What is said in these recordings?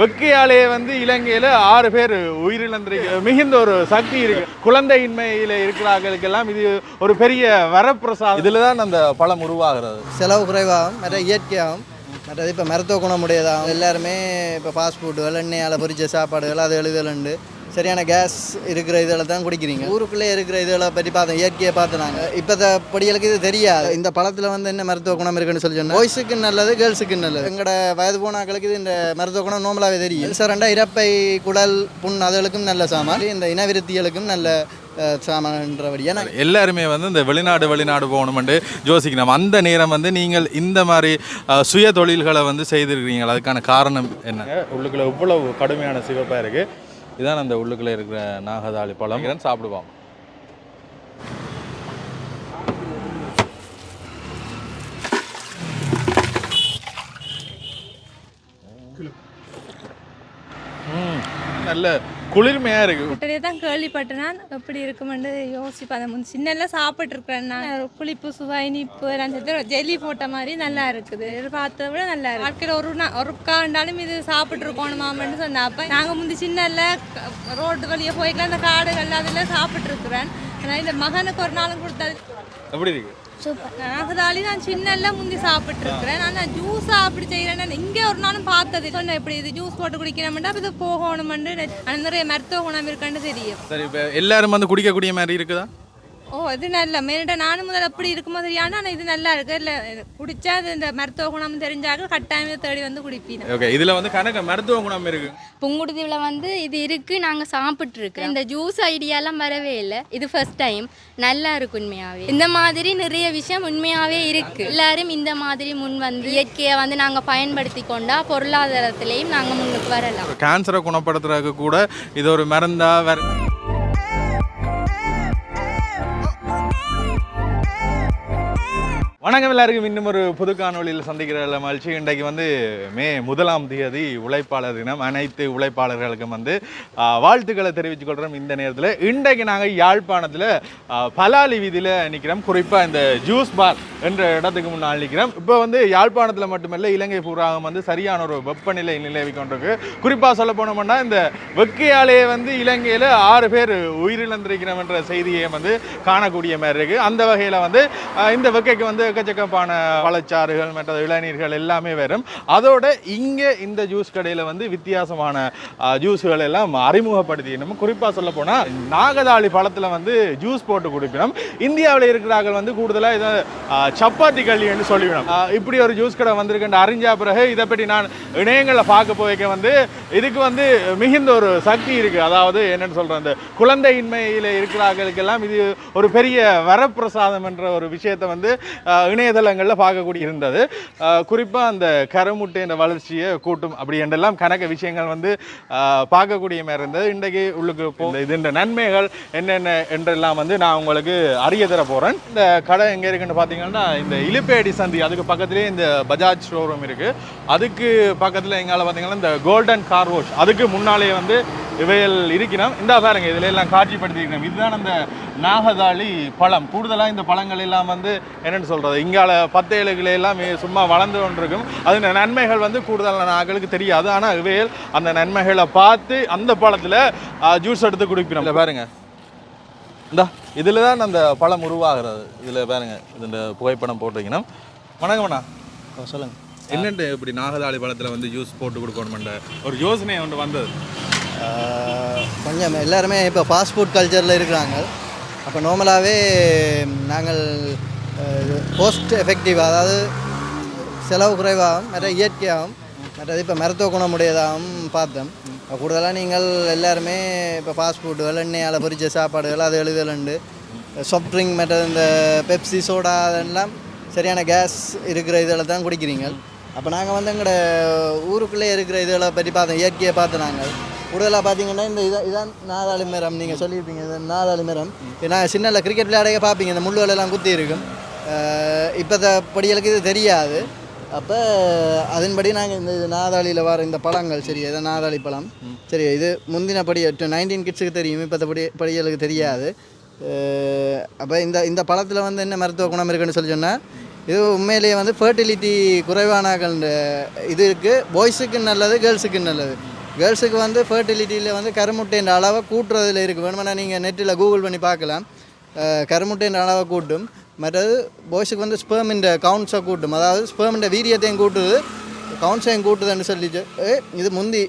வெக்கையாலே வந்து இலங்கையில ஆறு பேர் உயிரிழந்திருக்கு மிகுந்த ஒரு சக்தி இருக்கு. குழந்தையின்மையில இருக்கிறார்களுக்கெல்லாம் இது ஒரு பெரிய வரப்பிரசாதம். இதுல தான் அந்த பழம் உருவாகிறது. செலவு குறைவாகும் மற்ற இயற்கையாகும். மற்றது இப்போ மருத்துவ குணமுடையதாகும் எல்லாருமே இப்போ ஃபாஸ்ட் ஃபுட்டுகள் எண்ணெயால் பொரிச்ச சாப்பாடுகள் அது எழுதலுண்டு. சரியான கேஸ் இருக்கிற இதில் தான் குடிக்கிறீங்க? ஊருக்குள்ளே இருக்கிற இதில் பற்றி பார்த்தோம் இயற்கையை பார்த்து நாங்கள் இப்போ படிகளுக்கு இது தெரியாது. இந்த பழத்தில் வந்து என்ன மருத்துவ குணம் இருக்குன்னு சொல்லி சொன்னால் பாய்ஸுக்கு நல்லது கேர்ள்ஸுக்கு நல்லது. எங்களோட வயது போனாக்களுக்கு இது இந்த மருத்துவ குணம் நோம்பலாவே தெரியும். சாரண்டா இறப்பை குடல் புண் அதுகளுக்கும் நல்ல சாமான். இந்த இனவிருத்திகளுக்கும் நல்ல சாமான்றபடி ஏன்னா எல்லாருமே வந்து இந்த வெளிநாடு வெளிநாடு போகணுமெண்டு யோசிக்கணும். அந்த நேரம் வந்து நீங்கள் இந்த மாதிரி சுய தொழில்களை வந்து செய்திருக்கிறீங்க அதுக்கான காரணம் என்ன? உள்ளுக்குள்ள இவ்வளவு கடுமையான சிவப்பாக இருக்கு. இதான் அந்த உள்ளுக்குள்ளே இருக்கிற நாகதாளி பழம். சாப்பிடுவோம். நல்ல குளிர்மையா இருக்கு. முட்டையே தான் கேள்விப்பட்டேன் நான் எப்படி இருக்குமென்று யோசிப்பேன். அந்த முன் சின்னல சாப்பிட்ருக்குறேன் நான். புளிப்பு சுவை இனிப்பு எல்லாம் சேர்த்து ஜெல்லி போட்ட மாதிரி நல்லா இருக்குது. இது பார்த்ததை விட நல்லா இருக்கு. வாழ்க்கையில் ஒரு நா ஒரு காண்டாலும் இது சாப்பிட்ருக்கோணுமாமன்னு சொன்னாப்ப நாங்கள் முந்தி சின்னல ரோட்டு வழியே போய்க்கலாம். அந்த காடுகள் அதில் சாப்பிட்ருக்குறேன் ஆனால் இந்த மகனுக்கு ஒரு நாளும் கொடுத்தது எப்படி இருக்கு? சூப்பர். நாகதாளி நான் சின்னல முந்தி சாப்பிட்ருக்கிறேன் ஆனால் ஜூஸா அப்படி செய்கிறேன்னு இங்கே ஒரு நாளும் பார்த்தது சொன்னேன் இப்படி இது ஜூஸ் போட்டு குடிக்கிறோம்னா அப்ப இது போகணுமெண்டு ஆனால் நிறைய மருத்துவ குணம் இருக்குன்னு தெரியும். சரி இப்போ எல்லாரும் வந்து குடிக்கக்கூடிய மாதிரி இருக்குதா? ஓ இது நல்ல மேலிட்ட நானும் முதல்ல எப்படி இருக்குமோ தெரியாது ஆனால் இது நல்லா இருக்கு. இல்லை குடிச்சா அது இந்த மருத்துவ குணம் தெரிஞ்சாக்க கட்டாயம் தேடி வந்து குடிப்பீங்க. ஓகே இதுல வந்து கணக்கு மருத்துவ குணம் இருக்கு. புங்குடுதீவில் வந்து இது இருக்குது நாங்கள் சாப்பிட்ருக்கோம் இந்த ஜூஸ் ஐடியாலாம் வரவே இல்லை. இது ஃபர்ஸ்ட் டைம் நல்லா இருக்கு உண்மையாகவே இந்த மாதிரி நிறைய விஷயம் உண்மையாகவே இருக்குது எல்லாரும் இந்த மாதிரி முன் வந்து இயற்கையை வந்து நாங்கள் பயன்படுத்தி கொண்டா பொருளாதாரத்திலையும் நாங்கள் முன்னுக்கு வரலாம். கேன்சரை குணப்படுத்துறதுக்கு கூட இது ஒரு மருந்தா வேற வணக்கம் எல்லாருக்கும். இன்னும் ஒரு புது காணொலியில் சந்திக்கிற மகிழ்ச்சி. இன்றைக்கு வந்து மே முதலாம் தேதி உழைப்பாளர் தினம். அனைத்து உழைப்பாளர்களுக்கும் வந்து வாழ்த்துக்களை தெரிவித்துக் கொள்கிறோம் இந்த நேரத்தில். இன்றைக்கு நாங்கள் யாழ்ப்பாணத்தில் பலாலி வீதியில் நிற்கிறோம் குறிப்பாக இந்த ஜூஸ் பார் என்ற இடத்துக்கு முன்னால் நிற்கிறோம் இப்போ வந்து யாழ்ப்பாணத்தில் மட்டுமல்ல இலங்கை பூராகம் வந்து சரியான ஒரு வெப்பநிலை நிலவி கொண்டிருக்கு. குறிப்பாக சொல்ல போனோம்னா இந்த வெக்கையாலே வந்து இலங்கையில் ஆறு பேர் உயிரிழந்திருக்கிறோம் என்ற செய்தியை வந்து காணக்கூடிய மாதிரி இருக்குது அந்த வகையில் வந்து இந்த வெக்கைக்கு வந்து எக்கச்சக்கமான பழச்சாறுகள் மற்ற இளநீர்கள் எல்லாமே வரும். அதோட இங்கே இந்த ஜூஸ் கடையில் வந்து வித்தியாசமான ஆஹ், ஜூஸ்கள் எல்லாம் அறிமுகப்படுத்திக்கணும் குறிப்பாக சொல்ல போனால் நாகதாளி பழத்தில் வந்து ஜூஸ் போட்டு குடிக்கணும். இந்தியாவில் இருக்கிறார்கள் வந்து கூடுதலாக இதை சப்பாத்தி களி என்று சொல்லிவிடும். இப்படி ஒரு ஜூஸ் கடை வந்திருக்கின்ற அறிஞ்ச பிறகு இதை பற்றி நான் இணையங்களில் பார்க்க போய்க்க வந்து இதுக்கு வந்து மிகுந்த ஒரு சக்தி இருக்குது அதாவது என்னென்னு சொல்கிறேன் அந்த குழந்தையின்மையில் இருக்கிறார்களுக்கெல்லாம் இது ஒரு பெரிய வரப்பிரசாதம் என்ற ஒரு விஷயத்தை வந்து இணையதளங்களில் பார்க்கக்கூடிய இருந்தது. குறிப்பாக அந்த கருமுட்டையின் வளர்ச்சியை கூட்டும் அப்படி என்றெல்லாம் கணக்க விஷயங்கள் வந்து பார்க்கக்கூடிய மாதிரி இருந்தது. இன்றைக்கு உள்ளுக்கு போ இதுன்ற நன்மைகள் என்னென்ன என்றெல்லாம் வந்து நான் உங்களுக்கு அறிய தர போகிறேன் இந்த கடை எங்கே இருக்குன்னு பார்த்தீங்கன்னா இந்த இலுப்பேடி சந்தி. அதுக்கு பக்கத்துலேயே இந்த பஜாஜ் ஷோரூம் இருக்குது அதுக்கு பக்கத்தில் எங்கால பார்த்தீங்கன்னா இந்த கோல்டன் கார் வாஷ் அதுக்கு முன்னாலே வந்து இவைகள் இருக்கிறோம் இந்த பாருங்க இதுல எல்லாம் காட்சிப்படுத்தியிருக்கணும் இதுதான் அந்த நாகதாளி பழம். கூடுதலாக இந்த பழங்கள் எல்லாம் வந்து என்னன்னு சொல்றது? இங்கால பத்தேழுகளை எல்லாம் சும்மா வளர்ந்து கொண்டிருக்கும். அது நன்மைகள் வந்து கூடுதலான ஆட்களுக்கு தெரியாது. ஆனால் இவைகள் அந்த நன்மைகளை பார்த்து அந்த பழத்தில் ஜூஸ் எடுத்து குடிக்கணும் இல்லை பாருங்க. இந்த இதில் தான் அந்த பழம் உருவாகிறது. இதில் பாருங்க இந்த புகைப்படம் போட்டிருக்கணும் வணக்கம் அண்ணா. சொல்லுங்கள் என்னண்டு இப்படி நாகதாளி பழத்தில் வந்து ஜூஸ் போட்டு கொடுக்கணுமென்ற ஒரு யோசனை ஒன்று வந்தது. கொஞ்சம் எல்லாருமே இப்போ ஃபாஸ்ட் ஃபுட் கல்ச்சரில் இருக்கிறாங்க. அப்போ நார்மலாகவே நாங்கள் போஸ்ட் எஃபெக்டிவ் அதாவது செலவு குறைவாகவும் மற்ற இயற்கையாகவும் மற்றது இப்போ மருத்துவ குணமுடையதாகவும் பார்த்தோம். இப்போ கூடுதலாக நீங்கள் எல்லாருமே இப்போ ஃபாஸ்ட் ஃபுட்டுகள் எண்ணெயால் பொரிச்ச சாப்பாடுகள் அது எழுதலுண்டு சாஃப்ட் ட்ரிங்க் மற்ற இந்த பெப்சி சோடா அதெல்லாம் சரியான கேஸ் இருக்கிற இதில் தான் குடிக்கிறீங்க. அப்போ நாங்கள் வந்து எங்களோட ஊருக்குள்ளே இருக்கிற இதில் பற்றி பார்த்தோம் இயற்கையை பார்த்து நாங்கள். கூடுதலாக பார்த்தீங்கன்னா இந்த இதான் இதான் நாதாளி மரம் நீங்கள் சொல்லியிருப்பீங்க இது நாதாளி மரம் நான் சின்னல கிரிக்கெட் விளையாடைய பார்ப்பீங்க இந்த முள்ளுகள் குத்தி இருக்கும். இப்போ படிகளுக்கு இது தெரியாது. அப்போ அதன்படி நாங்கள் இந்த இது நாதாளியில் வர இந்த பழங்கள் சரி இதான் நாதாளி பழம். சரி இது முந்தின படி நைன்டீன் கிட்ஸுக்கு தெரியும் இப்போ படி படிகளுக்கு தெரியாது. அப்போ இந்த இந்த பழத்தில் வந்து என்ன மருத்துவ குணம் இருக்குன்னு சொல்லி சொன்னால் இது உண்மையிலேயே வந்து ஃபர்டிலிட்டி குறைவானாக்கள் இருக்குது பாய்ஸுக்கு நல்லது கேர்ள்ஸுக்கு நல்லது. கேர்ள்ஸுக்கு வந்து ஃபர்டிலிட்டியில் வந்து கருமுட்டைன்ற அளவை கூட்டுறதுல இருக்குது வேணுமென்னா நீங்கள் நெட்டில் கூகுள் பண்ணி பார்க்கலாம். கருமுட்டைன்ற அளவை கூட்டும். மற்றது பாய்ஸுக்கு வந்து ஸ்பேமின்ற கவுண்ட்ஸை கூட்டும். அதாவது ஸ்பேமின்ற வீரியத்தையும் கூட்டுது. கவுன்சிலிங் கூட்டுதுன்னு சொல்லிச்சு இது முந்தி.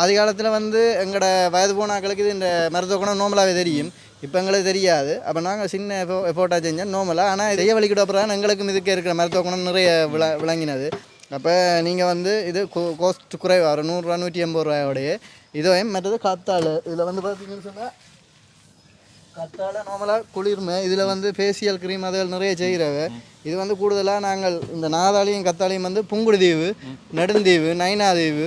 ஆதி காலத்தில் வந்து எங்களோட வயது போனாக்களுக்கு இது இந்த மருத்துவ குணம் நோமலாகவே தெரியும். இப்போ எங்களுக்கு தெரியாது. அப்போ நாங்கள் சின்ன எஃபோ எஃபோர்ட்டாக செஞ்சோம் நோமலாக ஆனால் செய்ய வழிக்கிட்ட அப்புறம் எங்களுக்கும் இதுக்கு இருக்கிற மருத்துவ குணம் நிறைய விள விளங்கினது. அப்போ நீங்கள் வந்து இது கோஸ்ட் குறைவாக ஒரு நூறுரூவா நூற்றி எண்பது ரூபாயோடைய. இதுவும் மற்றது காத்தாள் இதில் வந்து பார்த்தீங்கன்னு சொன்னால் கத்தாழ நார்மலாக குளிர்மை. இதில் வந்து ஃபேஷியல் க்ரீம் அதுகள் நிறைய செய்கிறவ இது வந்து கூடுதலாக நாங்கள் இந்த நாதாளியும் கத்தாலையும் வந்து புங்குடுதீவு நெடுந்தீவு நைனாதீவு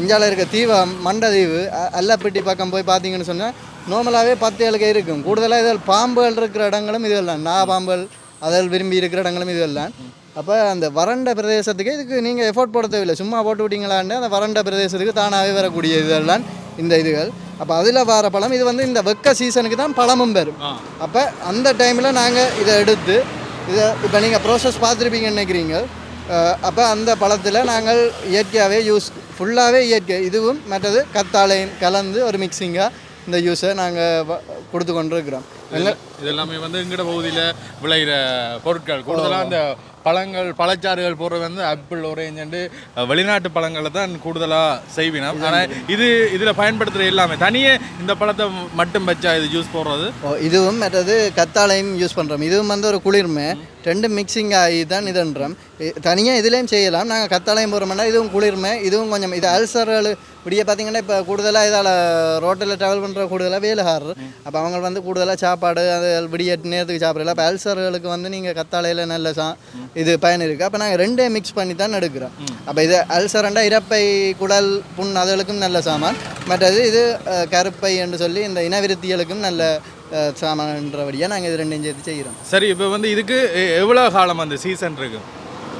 இந்தியாவில் இருக்க தீவ மண்டதீவு அல்லப்பட்டி பக்கம் போய் பார்த்தீங்கன்னு சொன்னால் நார்மலாகவே பத்து ஏழுக்கு இருக்கும். கூடுதலாக இதில் பாம்புகள் இருக்கிற இடங்களும் இதுவெல்லாம் நா பாம்புகள் அதில் விரும்பி இருக்கிற இடங்களும் இதுவெல்லாம் அப்போ அந்த வறண்ட பிரதேசத்துக்கு இதுக்கு நீங்கள் எஃபோர்ட் போட தேவையில்லை. சும்மா போட்டு விட்டீங்களான்னு அந்த வறண்ட பிரதேசத்துக்கு தானாகவே வரக்கூடிய இதெல்லாம் இந்த இதுகள். அப்போ அதில் வர பழம் இது வந்து இந்த வெக்க சீசனுக்கு தான் பழமும் பெறும் அப்போ அந்த டைமில் நாங்கள் இதை எடுத்து இதை இப்போ நீங்கள் ப்ரோசஸ் பார்த்துருப்பீங்கன்னு நினைக்கிறீங்க. அப்போ அந்த பழத்தில் நாங்கள் இயற்கையாகவே யூஸ் ஃபுல்லாகவே இயற்கை இதுவும் மற்றது கத்தாழையும் கலந்து ஒரு மிக்சிங்காக இந்த யூஸை நாங்கள் கொடுத்து கொண்டு இருக்கிறோம் எங்கள் இது எல்லாமே வந்து எங்கட பகுதியில் விளையிற பொருட்கள். கூடுதலாக அந்த பழங்கள் பழச்சாறுகள் போடுறது வந்து ஆப்பிள் ஒரேஞ்சு வெளிநாட்டு பழங்களை தான் கூடுதலாக செய்வினோம் ஆனால் இது இதில் பயன்படுத்துகிற எல்லாமே. தனியே இந்த பழத்தை மட்டும் வச்சா இது ஜூஸ் போடுறது? இதுவும் மற்றது கத்தாழையும் யூஸ் பண்ணுறோம் இதுவும் வந்து ஒரு குளிர்மை. ரெண்டு மிக்சிங் ஆகி தான் இதுன்றோம். தனியாக இதுலேயும் செய்யலாம். நாங்கள் கத்தாழையும் போடுறோம்னா இதுவும் குளிர்மை. இதுவும் கொஞ்சம் இது அல்சர்கள் இப்படியே பார்த்தீங்கன்னா இப்போ கூடுதலாக இதால் ரோட்டில் ட்ராவல் பண்ணுற கூடுதலாக வேலுகாரர் அப்போ அவங்க வந்து கூடுதலாக சாப்பாடு அது விடிய நேரத்துக்கு சாப்பிடல அப்போ அல்சர்களுக்கு வந்து நீங்கள் கத்தாழையில் நல்ல சா இது பயன் இருக்குது அப்போ நாங்கள் ரெண்டே மிக்ஸ் பண்ணி தான் எடுக்கிறோம். அப்போ இது அல்சரண்டா இறப்பை குடல் புண் அதுகளுக்கும் நல்ல சாமான். மற்றது இது கருப்பை என்று சொல்லி இந்த இனவிருத்திகளுக்கும் நல்ல அஹ், சாமான்றபடியாக நாங்கள் இது ரெண்டையும் சேர்த்து செய்கிறோம். சரி இப்போ வந்து இதுக்கு எவ்வளோ காலம் அந்த சீசன் இருக்கு?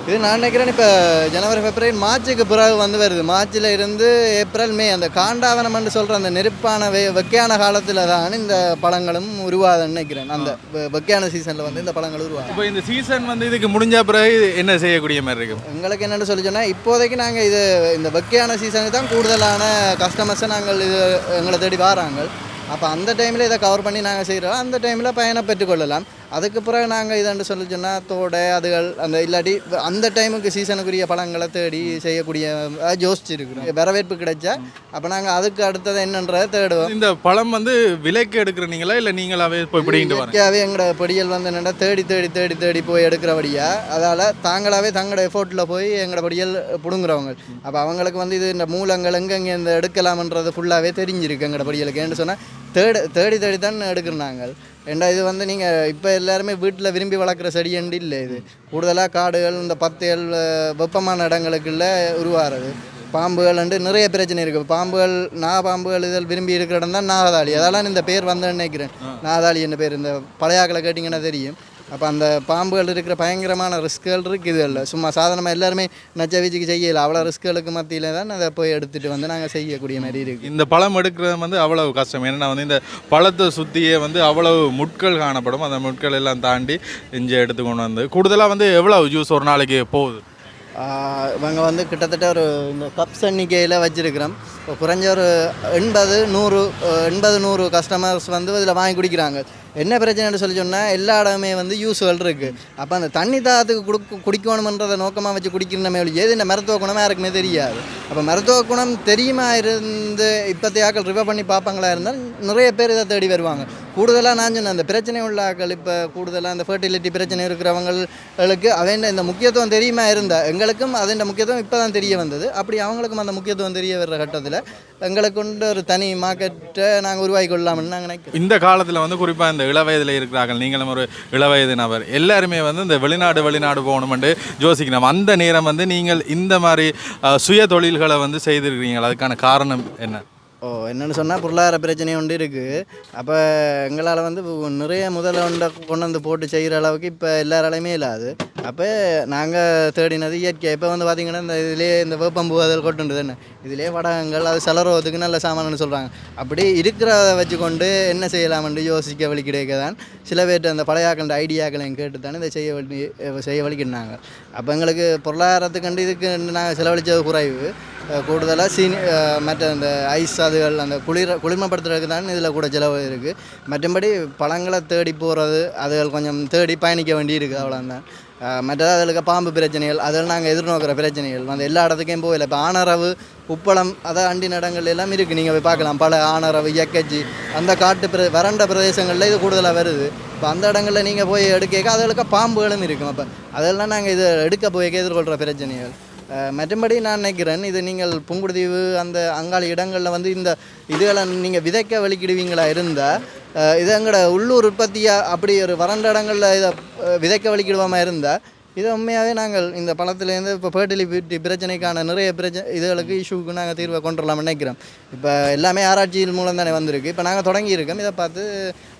இது நான் நினைக்கிறேன் இப்போ ஜனவரி பிப்ரவரி மார்ச்சுக்கு பிறகு வந்து வருது. மார்ச்சில் இருந்து ஏப்ரல் மே அந்த காண்டாவனம்னு சொல்கிற அந்த நெருப்பான வெ வெக்கையான காலத்தில் தான் இந்த பழங்களும் உருவாதுன்னு நினைக்கிறேன். அந்த வெக்கையான சீசனில் வந்து இந்த பழங்கள் உருவாகும் இப்போ இந்த சீசன் வந்து இதுக்கு முடிஞ்ச பிறகு என்ன செய்யக்கூடிய மாதிரி இருக்கும் எங்களுக்கு என்னென்னு சொல்லி சொன்னால் இப்போதைக்கு நாங்கள் இது இந்த வெக்கையான சீசனுக்கு தான் கூடுதலான கஸ்டமர்ஸை நாங்கள் இது எங்களை தேடி வராங்க அப்போ அந்த டைமில் இதை கவர் பண்ணி நாங்கள் செய்கிறோம் அந்த டைமில் பயனை பெற்றுக்கொள்ளலாம் அதுக்கு பிறகு நாங்கள் இதாண்டு சொல்லி சொன்னால் தோடை அதுகள் அந்த இல்லாட்டி அந்த டைமுக்கு சீசனுக்குரிய பழங்களை தேடி செய்யக்கூடிய யோசிச்சிருக்கிறோம். வரவேற்பு கிடைச்சா அப்போ நாங்கள் அதுக்கு அடுத்தது என்னன்றதை தேடுவோம். இந்த பழம் வந்து விலைக்கு எடுக்கிறீங்களா இல்லை நீங்களாவே போய் பிடிக்கிட்டு எங்களோட பொடியல் வந்து என்னென்னா தேடி தேடி தேடி தேடி போய் எடுக்கிறபடியா அதால் தாங்களாகவே தங்களோட எஃபோர்ட்டில் போய் எங்களோட பொடியல் பிடுங்குறவங்க. அப்போ அவங்களுக்கு வந்து இது இந்த மூலங்கள் எங்கெங்கே இந்த எடுக்கலாம்ன்றது ஃபுல்லாகவே தெரிஞ்சிருக்கு எங்களோட பொடியலுக்கு. ஏன்னு சொன்னால் தேடி தேடி தேடி தான் எடுக்கிறோம் நாங்கள் ஏண்டா இது வந்து நீங்கள் இப்போ எல்லாருமே வீட்டில் விரும்பி வளர்க்குற செடியண்டு இல்லை இது. கூடுதலாக காடுகள் இந்த அஹ், வெப்பமான இடங்களுக்குள்ள உருவாகிறது பாம்புகள் நிறைய பிரச்சனை இருக்குது பாம்புகள் நா பாம்புகள் இதில் விரும்பி இருக்கிற இடம் தான் நாகதாளி அதெல்லாம் இந்த பேர் வந்தேன்னு நினைக்கிறேன். நாகதாளி என்ற பேர். இந்த பழையாக்களை கேட்டிங்கன்னா தெரியும். அப்போ அந்த பாம்புகள் இருக்கிற பயங்கரமான ரிஸ்க்குகள் இருக்குது இல்லை. சும்மா சாதாரணமாக எல்லாருமே நச்ச வீச்சுக்கு செய்யல. அவ்வளோ ரிஸ்க்குகளுக்கு மத்தியில் தான் அதை போய் எடுத்துகிட்டு வந்து நாங்கள் செய்யக்கூடிய மாதிரி இருக்குது இந்த பழம் எடுக்கிறது வந்து அவ்வளவு கஷ்டம். ஏன்னா வந்து இந்த பழத்தை சுற்றியே வந்து அவ்வளவு முட்கள் காணப்படும். அந்த முட்கள் எல்லாம் தாண்டி இங்கே எடுத்து கொண்டு வந்து கூடுதலாக வந்து எவ்வளவு ஜூஸ் ஒரு நாளைக்கு போகுது? இவங்க வந்து கிட்டத்தட்ட ஒரு இந்த கப்ஸ் எண்ணிக்கையில் வச்சுருக்கிறோம். இப்போ குறைஞ்ச ஒரு எண்பது நூறு எண்பது நூறு கஸ்டமர்ஸ் வந்து இதில் வாங்கி குடிக்கிறாங்க. என்ன பிரச்சனைன்னு சொல்லி சொன்னால் எல்லா இடமே வந்து யூஸ்வல் இருக்குது அப்போ அந்த தண்ணி தாத்துக்கு குடுக்க குடிக்கணுமன்றதை நோக்கமாக வச்சு குடிக்கிறமே ஏது இந்த மருத்துவ குணமாக யாருக்குமே தெரியாது. அப்போ மருத்துவ குணம் தெரியுமா இருந்து இப்போத்தையாக்கள் ரிவர் பண்ணி பார்ப்பாங்களா இருந்தால் நிறைய பேர் இதை தேடி வருவாங்க. கூடுதலாக நான் சொன்னேன் அந்த பிரச்சனை உள்ள ஆக்கள் இப்போ கூடுதலாக அந்த ஃபர்டிலிட்டி பிரச்சனை இருக்கிறவங்களுக்கு அவன் இந்த முக்கியத்துவம் தெரியுமா இருந்தால் எங்களுக்கும் அதன் முக்கியத்துவம் இப்போ தான் தெரிய வந்தது. அப்படி அவங்களுக்கும் அந்த முக்கியத்துவம் தெரிய வர்ற கட்டத்தில் எங்களுக்கு கொண்டு ஒரு தனி மார்க்கெட்டை நாங்கள் உருவாக்கி கொள்ளலாம்னு நாங்கள் நினைக்கிறோம். இந்த காலத்தில் வந்து குறிப்பாக இந்த இளவயதில் இருக்கிறார்கள் நீங்களும் ஒரு இளவயது நபர். எல்லாருமே வந்து இந்த வெளிநாடு வெளிநாடு போகணுமெண்டு யோசிக்கணும். அந்த நேரம் வந்து நீங்கள் இந்த மாதிரி சுய தொழில்களை வந்து செய்திருக்கிறீங்களா அதுக்கான காரணம் என்ன? ஓ என்னென்னு சொன்னால் பொருளாதார பிரச்சனை ஒன்று இருக்குது அப்போ எங்களால் வந்து நிறைய முதல்ல ஒன்றை கொண்டு வந்து போட்டு செய்கிற அளவுக்கு இப்போ எல்லாராலையுமே இல்லாது அப்போ நாங்கள் தேடினது இயற்கை. இப்போ வந்து பார்த்திங்கன்னா இந்த இதுலேயே இந்த வேப்பம்பூ அதில் கொட்டுண்டு தானே இதுலேயே வடகங்கள் அது செலரோதுக்கு நல்ல சாமான்னு சொல்கிறாங்க அப்படி இருக்கிறத வச்சுக்கொண்டு என்ன செய்யலாம்னு யோசிக்க வழி கிடைக்க தான் சில பேர்ட்டு அந்த பழையாக்கள் ஐடியாக்களையும் கேட்டு தானே இதை செய்ய வழி செய்ய வலிக்கினாங்க அப்போ எங்களுக்கு பொருளாதாரத்துக்கண்டு இதுக்கு நாங்கள் செலவழித்தது குறைவு. கூடுதலாக சீனி மற்ற அந்த ஐஸ் அதுகள் அந்த குளிர குளிர்மப்படுத்துறதுக்கு தான் இதில் கூட செலவு இருக்குது மற்றபடி பழங்களை தேடி போகிறது அதுகள் கொஞ்சம் தேடி பயணிக்க வேண்டி இருக்குது அவ்வளோதான் மற்றது அதில் பாம்பு பிரச்சனைகள் அதெல்லாம் நாங்கள் எதிர்நோக்கிற பிரச்சனைகள். வந்து எல்லா இடத்துக்கும் போகல. இப்போ ஆனரவு உப்பளம் அதை அண்டி நடங்கள் எல்லாம் இருக்குது நீங்கள் போய் பார்க்கலாம். பல ஆனரவு இயக்கச்சி அந்த காட்டு பிர வறண்ட பிரதேசங்களில் இது கூடுதலாக வருது. இப்போ அந்த இடங்களில் நீங்கள் போய் எடுக்க அதுகளுக்கு பாம்புகளும் இருக்கும். அப்போ அதெல்லாம் நாங்கள் இதை எடுக்க போய் எதிர்கொள்கிற பிரச்சனைகள். மற்றபடி நான் நினைக்கிறேன் இது நீங்கள் புங்குடுதீவு அந்த அங்காளி இடங்களில் வந்து இந்த இதுகளை நீங்கள் விதைக்க வலிக்கிடுவீங்களா இருந்தால் இது எங்களோட உள்ளூர் உற்பத்தியாக அப்படி ஒரு வறண்ட இடங்களில் இதை விதைக்க வலிக்கிடுவோமா இருந்தால் இது உண்மையாகவே நாங்கள் இந்த பழத்துலேருந்து இப்போ ஃபர்டிலிபிலிட்டி பிரச்சனைக்கான நிறைய பிரச்சனை இதுகளுக்கு இஷ்யூக்கு நாங்கள் தீர்வை கொண்டு வரலாம்னு நினைக்கிறோம். இப்போ எல்லாமே ஆராய்ச்சியின் மூலம் தானே வந்திருக்கு. இப்போ நாங்கள் தொடங்கி இருக்கோம் இதை பார்த்து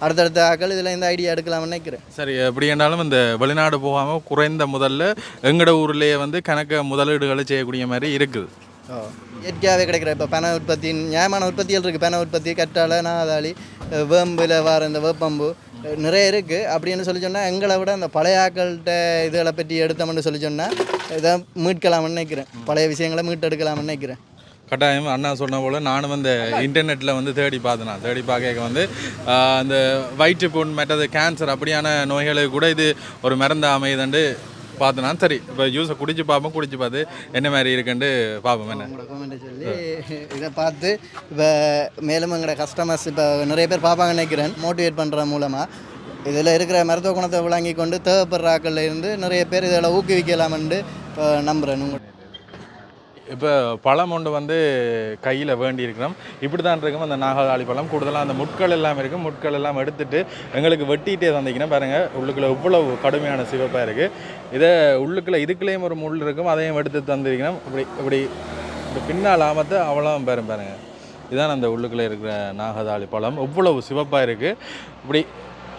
அடுத்தடுத்த ஆக்கள் இதில் இந்த ஐடியா எடுக்கலாம்னு நினைக்கிறேன். சரி எப்படி என்றாலும் இந்த வெளிநாடு போகாமல் குறைந்த முதல்ல எங்கட ஊர்லேயே வந்து கணக்க முதலீடுகளை செய்யக்கூடிய மாதிரி இருக்குது. இயற்கையாகவே கிடைக்கிற இப்போ பனை உற்பத்தி நியாயமான உற்பத்திகள் இருக்குது பனை உற்பத்தி கற்றாழை நாதாளி வேம்பில் வர இந்த வேப்பம்பு நிறைய இருக்குது அப்படின்னு சொல்லி சொன்னால் எங்களை விட அந்த பழைய ஆக்கள்கிட்ட இதுகளை பற்றி எடுத்தோம்னு சொல்லி சொன்னால் இதை மீட்கலாம்னு நினைக்கிறேன். பழைய விஷயங்களை மீட்டெடுக்கலாம்னு நினைக்கிறேன். கட்டாயம் அண்ணா சொன்ன போல் நானும் வந்து இன்டர்நெட்டில் வந்து தேடி பார்த்தேன் தேடி பார்க்க வந்து அந்த வயிற்று புண் மற்றது கேன்சர் அப்படியான நோய்களுக்கு கூட இது ஒரு மருந்து அமையுதுண்டு. பார்த்துனா சரி இப்போ ஜூஸை குடிச்சு பார்ப்போம் குடிச்சு பார்த்து என்ன மாதிரி இருக்குன்ட்டு பார்ப்போம் என்ன? சொல்லி இதை பார்த்து இப்போ மேலும் எங்களோட கஸ்டமர்ஸ் இப்போ நிறைய பேர் பார்ப்பாங்கன்னு நினைக்கிறேன். மோட்டிவேட் பண்ணுற மூலமாக இதில் இருக்கிற மருத்துவ குணத்தை விளங்கி கொண்டு தேவைப்படுற ஆக்கள்ல இருந்து நிறைய பேர் இதில் ஊக்குவிக்கலாம்னு இப்போ நம்புகிறேன் உங்கள் இப்போ பழம் ஒன்று வந்து கையில் வேண்டி இருக்கிறோம். இப்படி தான் இருக்கும் அந்த நாகதாளி பழம் கூடுதலாக அந்த முட்கள் எல்லாம் இருக்கும். முட்கள் எல்லாம் எடுத்துட்டு எங்களுக்கு வெட்டிகிட்டே தந்தீங்கன்னா பாருங்கள் உள்ளுக்குள்ளே இவ்வளவு கடுமையான சிவப்பாக இருக்குது இதை உள்ளுக்குள்ளே இதுக்குள்ளேயும் ஒரு முள் இருக்கும். அதையும் எடுத்து தந்திருக்கணும் இப்படி இப்படி இப்படி பின்னால் ஆமத்து அவ்வளோ பேரும் பாருங்கள் இதான் அந்த உள்ளுக்குள்ளே இருக்கிற நாகதாளி பழம் இவ்வளவு சிவப்பாக இருக்குது இப்படி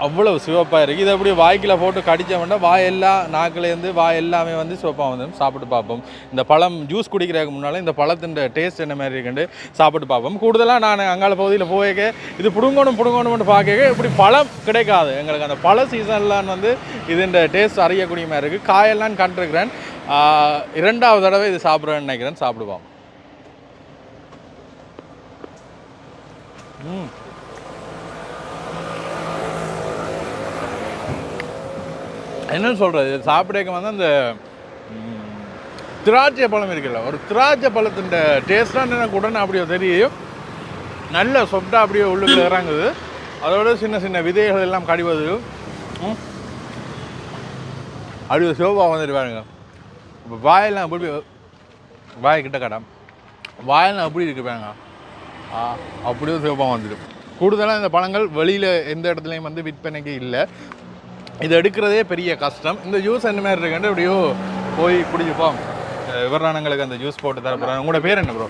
அவ்வளவு சிவப்பாக இருக்குது இதை அப்படியே வாய்க்கில் போட்டு கடித்தோம்னா வாயெல்லாம் நாக்குலேருந்து வாய் எல்லாமே வந்து சிவப்பாக வந்து சாப்பிட்டு பார்ப்போம். இந்த பழம் ஜூஸ் குடிக்கிறதுக்கு முன்னால் இந்த பழத்தின் டேஸ்ட் என்ன மாதிரி இருக்குன்னு சாப்பிட்டு பார்ப்போம். கூடுதலாக நான் அங்கால பகுதியில் போய்க்க இது புடுங்கணும் புடுங்கணும்னு பார்க்க இப்படி பழம் கிடைக்காது. எங்களுக்கு அந்த பழ சீசன்லாம் வந்து இதன் டேஸ்ட் அறியக்கூடிய மாதிரி இருக்குது காயெல்லாம் கண்டிருக்கிறேன். இரண்டாவது தடவை இது சாப்பிட்றேன்னு நினைக்கிறேன். சாப்பிடுவோம். ம். என்ன சொல்கிறது சாப்பிடக்க வந்து அந்த திராட்சை பழம் இருக்குல்ல ஒரு திராட்சை பழத்தின் டேஸ்ட்டாக எனக்கு உடனே அப்படியே தெரியும். நல்ல சொப்டாக அப்படியே உள்ளுக்கு இறங்குது. அதோட சின்ன சின்ன விதைகள் எல்லாம் கடிவது. அப்படி அப்படியே சிவப்பாக வந்துட்டு பாருங்க. இப்போ வாயெல்லாம் எப்படி வாய் கிட்ட கடம் வாயெல்லாம் எப்படி இருக்கு பாருங்க. அப்படியே சிவபாக வந்துடும். கூடுதலாக இந்த பழங்கள் வெளியில் எந்த இடத்துலையும் வந்து விற்பனைக்கு இல்லை. இது எடுக்கிறதே பெரிய கஷ்டம். இந்த ஜூஸ் என்ன மாதிரி இருக்குன்னு எப்படியோ போய் குடிச்சுப்போம். விவரணங்களுக்கு அந்த ஜூஸ் போட்டு தர உங்களோட பேர் என்ன ப்ரோ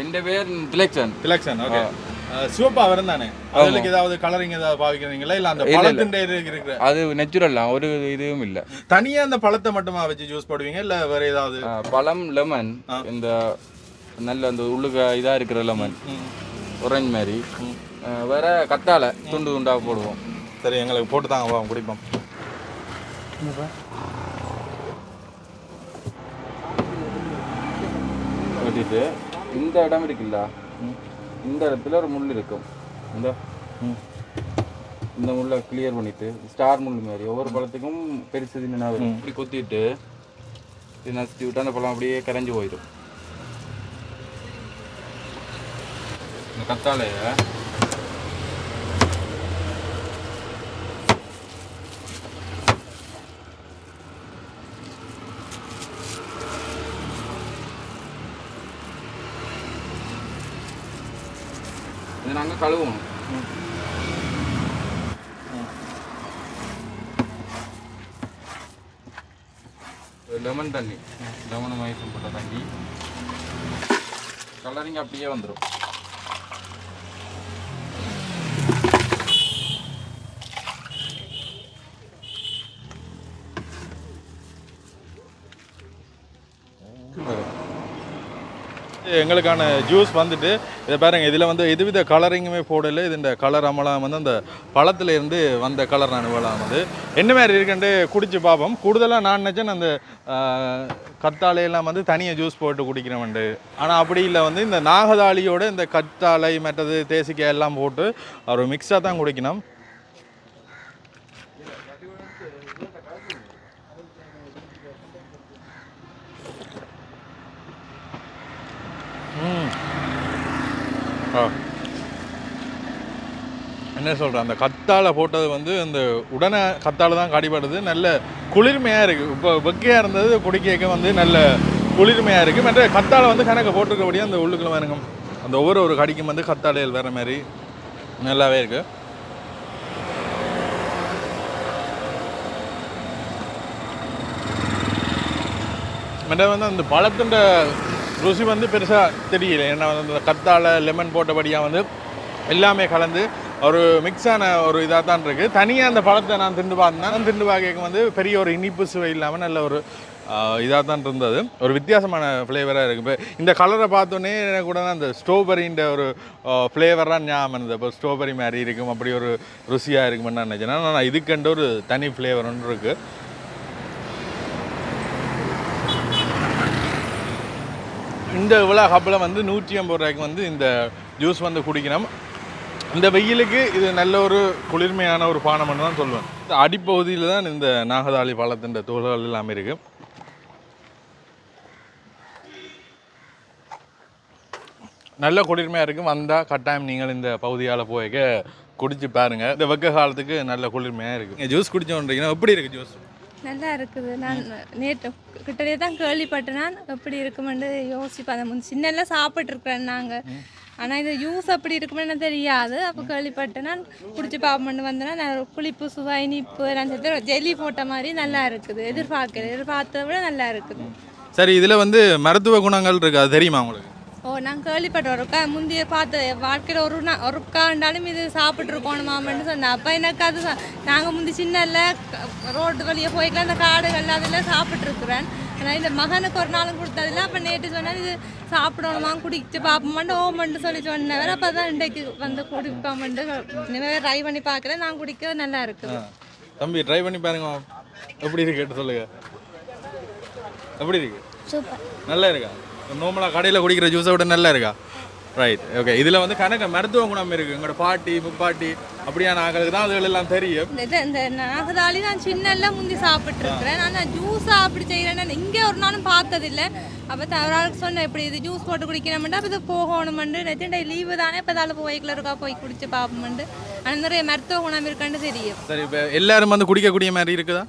என் பேர் திலக்ஷன் திலக்ஷன் ஓகே சிவப்பா வரும் தானே? அவங்களுக்கு ஏதாவது கலரிங் ஏதாவது பாவிக்கிறீங்களா? இல்ல அந்த பழத்தின் இருக்கிற அது நேச்சுரல் ஒரு இதுவும் இல்ல. தனியா அந்த பழத்தை மட்டுமா வச்சு ஜூஸ் போடுவீங்க? இல்ல வேற ஏதாவது? பழம் லெமன் இந்த நல்ல அந்த உள்ளுக இதா இருக்கிற லெமன் ஒரேஞ்ச் மாதிரி வேற கத்தாழை துண்டு துண்டா போடுவோம். சரி எங்களுக்கு போட்டு தாங்க போவோம் குடிப்போம். வெட்டிட்டு இந்த இடம் இருக்குல்ல? இந்த இடத்துல ஒரு முள் இருக்கும். இந்த. இந்த முள்ளை கிளியர் பண்ணிட்டு ஸ்டார் முள் மாதிரி ஒவ்வொரு பழத்துக்கும் பெருசு தின்னா வரும். இப்படி குத்திட்டு இது நசுத்தி விட்டு அந்த பழம் அப்படியே கரைஞ்சு போயிடும். இந்த கத்தாழைய இது நாங்கள் கழுவுவோம் லெமன் தண்ணி லெமன் மைசம் போட்ட தண்ணி கலரிங் அப்படியே வந்துடும் எங்களுக்கான ஜூஸ் வந்துட்டு இதை பாருங்க இதில் வந்து எதுவித கலரிங்குமே போடல. இது இந்த கலர் அமலாம் வந்து அந்த பழத்துல இருந்து வந்த கலர் அனுபவம் வந்து என்ன மாதிரி இருக்குன்ட்டு குடிச்சு பார்ப்போம் கூடுதலாக நான் நினச்சேன் அந்த கத்தாழையெல்லாம் வந்து தனியாக ஜூஸ் போட்டு குடிக்கிறவன்ட்டு. ஆனால் அப்படி இல்லை. வந்து இந்த நாகதாளியோட இந்த கத்தாழை மற்றது தேசிக்காய் எல்லாம் போட்டு ஒரு மிக்ஸாக தான் குடிக்கணும். என்ன சொல்கிறேன் அந்த கத்தாழை போட்டது வந்து அந்த உடனே கத்தாழை தான் காடிப்படுது நல்ல குளிர்மையாக இருக்குது இப்போ வெக்கையாக இருந்தது குடிக்க வந்து நல்ல குளிர்மையாக இருக்குது மற்ற கத்தாழை வந்து கணக்கு போட்டிருக்கபடியே அந்த உள்ளுக்குள்ள வேணுங்க. அந்த ஒவ்வொரு ஒரு கடிக்கும் வந்து கத்தாழையில் வேறு மாதிரி நல்லாவே இருக்குது மற்ற வந்து அந்த பழத்துண்ட ருசி வந்து பெருசாக தெரியல. ஏன்னா வந்து அந்த கத்தாழை லெமன் போட்டபடியாக வந்து எல்லாமே கலந்து ஒரு மிக்ஸான ஒரு இதாக தான் இருக்குது தனியாக அந்த பழத்தை நான் திண்டு பார்த்தேன் நான் திண்டு பார்க்க வந்து பெரிய ஒரு இனிப்பு சுவை இல்லாமல் நல்ல ஒரு இதாக தான் இருந்தது. ஒரு வித்தியாசமான ஃப்ளேவராக இருக்குது இப்போ இந்த கலரை பார்த்தோன்னே எனக்கு கூட அந்த ஸ்ட்ராபெரின்ற ஒரு ஃப்ளேவராக ஞாபகம் இருந்தது இப்போ ஸ்ட்ராபெரி மாதிரி இருக்கும். அப்படி ஒரு ருசியாக இருக்குமென்னு நான் நினச்சேன். ஆனால் இதுக்கண்டு ஒரு தனி ஃப்ளேவர் ஒன்று இருக்குது இந்த விழா ஹப்பில் வந்து நூற்றி ஐம்பது ரூபாய்க்கு வந்து இந்த ஜூஸ் வந்து குடிக்கணும். இந்த வெயிலுக்கு இது நல்ல ஒரு குளிர்மையான ஒரு பானம்னு தான் சொல்லுவேன் இந்த அடிப்பகுதியில் தான் இந்த நாகதாளி பழத்தின் தோள்கள் எல்லாமே இருக்கு. நல்ல குளிர்மையாக இருக்கும். வந்தால் கட்டாயம் நீங்கள் இந்த பகுதியால் போய்க்க குடிச்சு பாருங்க. இந்த வெக்க காலத்துக்கு நல்ல குளிர்மையாக இருக்குது ஜூஸ் குடிச்சோன்றீங்கன்னா எப்படி இருக்குது ஜூஸ்? நல்லா இருக்குது. நான் நேற்று கிட்டத்தட்ட தான் கேள்விப்பட்டேன். நான் எப்படி இருக்குமென்று யோசிப்பேன். அந்த முன் சின்னல சாப்பிட்ருக்குறேன் நாங்கள் ஆனால் இது யூஸ் அப்படி இருக்குமென்னு தெரியாது. அப்போ கேள்விப்பட்டேன். நான் குடிச்சு பார்ப்போம்னு வந்தேன்னா நான் புளிப்பு சுவை இனிப்பு நான் ஜெல்லி போட்ட மாதிரி நல்லா இருக்குது. எதிர்பார்க்கல. எதிர்பார்த்ததை விட நல்லா இருக்குது. சரி இதில் வந்து மருத்துவ குணங்கள் இருக்குது அது தெரியுமா உங்களுக்கு? ஓ நான் கேள்விப்பட்டேன் ஒருக்கா? முந்தைய பார்த்து வாழ்க்கையில் ஒரு நா ஒருக்காண்டாலும் இது சாப்பிட்ருக்கோணுமாமன்னு சொன்னேன். அப்போ எனக்கு அது நாங்கள் முந்தி சின்னல ரோட்டு வழியே போய்க்கலாம் அந்த காடுகள் அதில் சாப்பிட்ருக்குறேன் ஆனால் இந்த மகனுக்கு ஒரு நாளும் கொடுத்ததில்ல. அப்போ நேற்று சொன்னேன் இது சாப்பிடணுமா குடிச்சு பார்ப்போமான்னு ஓமன்ட்டு சொல்லி சொன்னவர் அப்போ தான் இன்றைக்கு வந்து குடிப்போம்ட்டு இனிமேல் ட்ரை பண்ணி பார்க்குறேன் நான் குடிக்க நல்லா இருக்குது. தம்பி ட்ரை பண்ணி பாருங்க எப்படி இருக்கு கேட்டு சொல்லுங்க. எப்படி இருக்கு? சூப்பர். நல்லா இருக்கா? நார்மலாக கடையில் குடிக்கிற ஜூஸை விட நல்லா இருக்கா? ரைட் ஓகே இதில் வந்து கணக்கு மருத்துவ குணம் இருக்குது எங்களோட பாட்டி முப்பாட்டி அப்படியான ஆக்களுக்கு தான் அதுகள் எல்லாம் தெரியும். இந்த இந்த நாகதாளி நான் சின்னல முந்தி சாப்பிட்ருக்கிறேன் ஆனால் ஜூஸாக அப்படி செய்கிறேன்னு இங்கே ஒரு நாளும் பார்த்ததில்ல. அப்போ தவறாக சொன்னேன் இப்படி இது ஜூஸ் போட்டு குடிக்கணுமெண்டு அப்போ இது போகணுமெண்டு நெத்திண்டை லீவு தானே. இப்போ தால போய்க்குள்ள இருக்கா போய் குடிச்சு பார்ப்போமெண்டு ஆனால் நிறைய மருத்துவ குணம் இருக்கான்னு தெரியும். சரி இப்போ எல்லாரும் வந்து குடிக்கக்கூடிய மாதிரி இருக்குதா?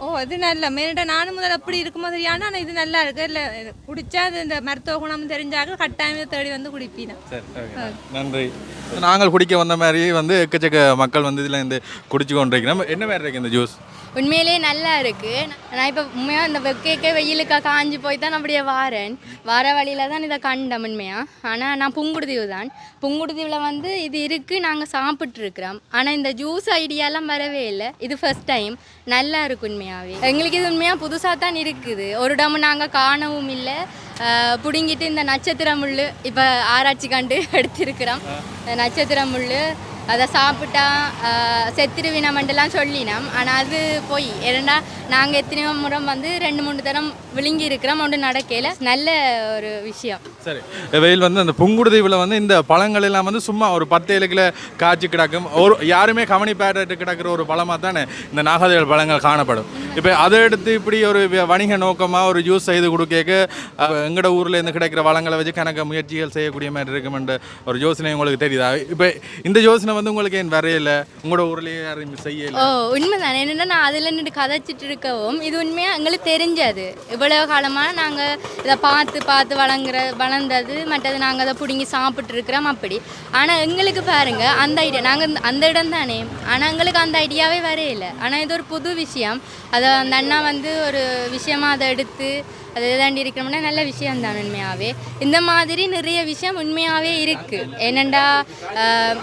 ஓ இது நல்ல. மேலிட்ட நானும் முதல்ல அப்படி இருக்குமோ தெரியாது ஆனால் இது நல்லா இருக்கு. இல்லை குடிச்சா அது இந்த மருத்துவ குணம் தெரிஞ்சாக்க கட்டாயம் தேடி வந்து ஓகே. நன்றி. நாங்கள் குடிக்க வந்த மாதிரி வந்து எக்கச்சக்க மக்கள் வந்து இதில் இருந்து குடிச்சு கொண்டிருக்கிறோம். என்ன மாதிரி இருக்கு இந்த ஜூஸ்? உண்மையிலே நல்லா இருக்குது நான் இப்போ உண்மையாக இந்த வெக்கைக்கே வெயிலுக்கா காஞ்சி போய் தான் அப்படியே வாரேன். வர வழியில தான் இதை கண்டேன் உண்மையாக ஆனால் நான் புங்குடுதீவு தான். புங்குடுதீவில் வந்து இது இருக்குது நாங்கள் சாப்பிட்ருக்குறோம் ஆனால் இந்த ஜூஸ் ஐடியாலாம் வரவே இல்லை. இது ஃபஸ்ட் டைம் நல்லா இருக்கு உண்மையாகவே எங்களுக்கு இது உண்மையாக புதுசாக தான் இருக்குது. ஒரு டம் நாங்கள் காணவும் இல்லை. பிடுங்கிட்டு இந்த நட்சத்திர முள் இப்போ ஆராய்ச்சி கண்டு எடுத்திருக்கிறோம். இந்த நட்சத்திர முள் அதை சாப்பிட்டா ஆஹ் செத்துருவினமெண்டெல்லாம் சொல்லினோம். ஆனால் அது போய் ஏன்னா நாங்கள் எத்தனையோ முறை வந்து ரெண்டு மூணு தரம் விழுங்கி இருக்கிறோம். ஒன்று நடக்கையில் நல்ல ஒரு விஷயம். சரி. வெயில் வந்து அந்த புங்குடுதீவில் வந்து இந்த பழங்கள் எல்லாம் வந்து சும்மா ஒரு பத்து இலக்கில் காய்ச்சி கிடக்கும். ஒரு யாருமே கவனி கிடக்கிற ஒரு பழமாக தானே இந்த நாகதேவல் பழங்கள் காணப்படும். இப்போ அதை எடுத்து இப்படி ஒரு வணிக நோக்கமாக ஒரு ஜூஸ் செய்து கொடுக்க எங்களோட ஊரில் இருந்து கிடைக்கிற வளங்களை வச்சு கணக்க முயற்சிகள் செய்யக்கூடிய மாதிரி இருக்குமென்ற ஒரு யோசனை உங்களுக்கு தெரியுதா? இப்போ இந்த யோசனை வந்து உங்களுக்கு ஏன் வரையல? உங்களோட ஊர்லயே யாரும் செய்யல? ஓ உண்மைதான். என்னென்னா நான் அதில் நின்று கதைச்சிட்டு இருக்கவும் இது உண்மையாக எங்களுக்கு தெரிஞ்சது. இவ்வளவு காலமாக நாங்கள் இதை பார்த்து பார்த்து வளங்குற வளர்ந்தது மற்றது நாங்கள் அதை பிடுங்கி சாப்பிட்டு இருக்கிறோம் அப்படி. ஆனால் எங்களுக்கு பாருங்க அந்த ஐடியா நாங்கள் அந்த இடம் தானே ஆனால் எங்களுக்கு அந்த ஐடியாவே வரையில. ஆனால் இது ஒரு புது விஷயம். அதை அந்த அண்ணா வந்து ஒரு விஷயமா அதை எடுத்து அதை தாண்டி இருக்கிறோம்னா நல்ல விஷயம் தான் உண்மையாகவே இந்த மாதிரி நிறைய விஷயம் உண்மையாகவே இருக்குது ஏனண்டா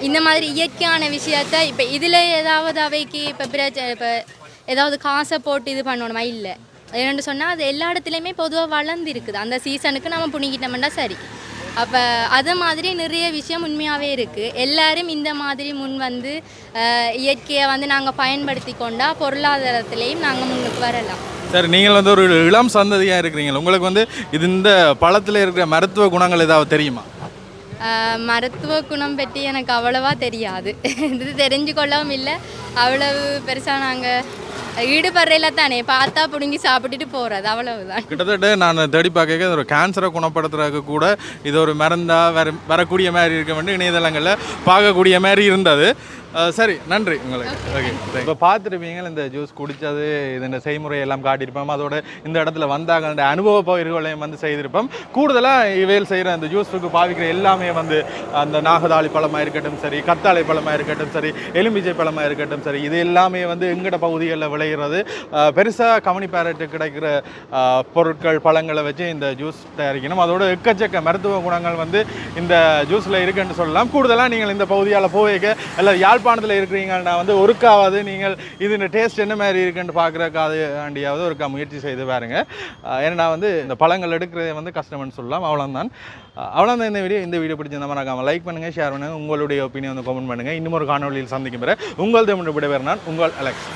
இந்த மாதிரி இயற்கையான விஷயத்த இப்போ இதில் ஏதாவது அவைக்கு இப்போ பிரச்சனை இப்போ ஏதாவது காசை போட்டு இது பண்ணணுமா? இல்லை. என்னென்னு சொன்னால் அது எல்லா இடத்துலையுமே பொதுவாக வளர்ந்து இருக்குது அந்த சீசனுக்கு நம்ம புனிக்கிட்டோம்னா சரி. அப்போ அது மாதிரி நிறைய விஷயம் உண்மையாகவே இருக்குது எல்லாரும் இந்த மாதிரி முன் வந்து இயற்கையை வந்து நாங்கள் பயன்படுத்தி கொண்டால் பொருளாதாரத்திலையும் நாங்கள் முன்னுக்கு வரலாம். சரி நீங்கள் வந்து ஒரு இளம் சந்ததியாக இருக்கிறீங்க உங்களுக்கு வந்து இது இந்த பழத்தில் இருக்கிற மருத்துவ குணங்கள் ஏதாவது தெரியுமா? மருத்துவ குணம் பற்றி எனக்கு அவ்வளவா தெரியாது. இது தெரிஞ்சு கொள்ளவும் இல்லை. அவ்வளவு பெருசாக நாங்கள் ஈடுபடுறையில தானே பார்த்தா பிடுங்கி சாப்பிட்டுட்டு போகிறது அவ்வளவுதான். கிட்டத்தட்ட நான் தேடி பார்க்க ஒரு கேன்சரை குணப்படுத்துறதுக்கு கூட இது ஒரு மருந்தா வர வரக்கூடிய மாதிரி இருக்க வேண்டிய இணையதளங்களில் பார்க்கக்கூடிய மாதிரி இருந்தது. சரி நன்றி உங்களுக்கு. ஓகே இப்போ பார்த்துருப்பீங்க இந்த ஜூஸ் குடித்தது இந்த செய்முறை எல்லாம் காட்டியிருப்போம். அதோட இந்த இடத்துல வந்தாங்க அந்த அனுபவ பகிர்வுகளையும் வந்து செய்திருப்போம். கூடுதலாக இவையில் செய்கிற அந்த ஜூஸுக்கு பாவிக்கிற எல்லாமே வந்து அந்த நாகதாளி பழமாக இருக்கட்டும் சரி கத்தாழை பழமாக இருக்கட்டும் சரி எலும்பிச்சை பழமாக இருக்கட்டும் சரி இது எல்லாமே வந்து எங்கட பகுதிகளில் விளையிறது. பெருசாக கவனி பேரட்டு கிடைக்கிற பொருட்கள் பழங்களை வச்சு இந்த ஜூஸ் தயாரிக்கணும். அதோட எக்கச்சக்க மருத்துவ குணங்கள் வந்து இந்த ஜூஸில் இருக்குன்னு சொல்லலாம். கூடுதலாக நீங்கள் இந்த பகுதியால் போவேக்க இல்லை யாழ்ப்பாணத்தில் இருக்கிறீங்கன்னா வந்து ஒருக்காவது நீங்கள் இது டேஸ்ட் என்ன மாதிரி இருக்குன்னு பார்க்குறக்காது ஆண்டியாவது ஒருக்கா முயற்சி செய்து பாருங்க. ஏன்னா வந்து இந்த பழங்கள் எடுக்கிறதே வந்து கஷ்டம்னு சொல்லலாம் அவ்வளோதான் அவ்வளோதான் இந்த வீடியோ. இந்த வீடியோ பிடிச்சிருந்தா மறக்காமல் லைக் பண்ணுங்கள் ஷேர் பண்ணுங்கள் உங்களுடைய ஒப்பீனியன் வந்து கமெண்ட் பண்ணுங்கள் இன்னும் ஒரு காணொலியில் சந்திக்கும் பிற உங்கள் தமிழ் விடைபெற நான் உங்கள் அலெக்ஸ்.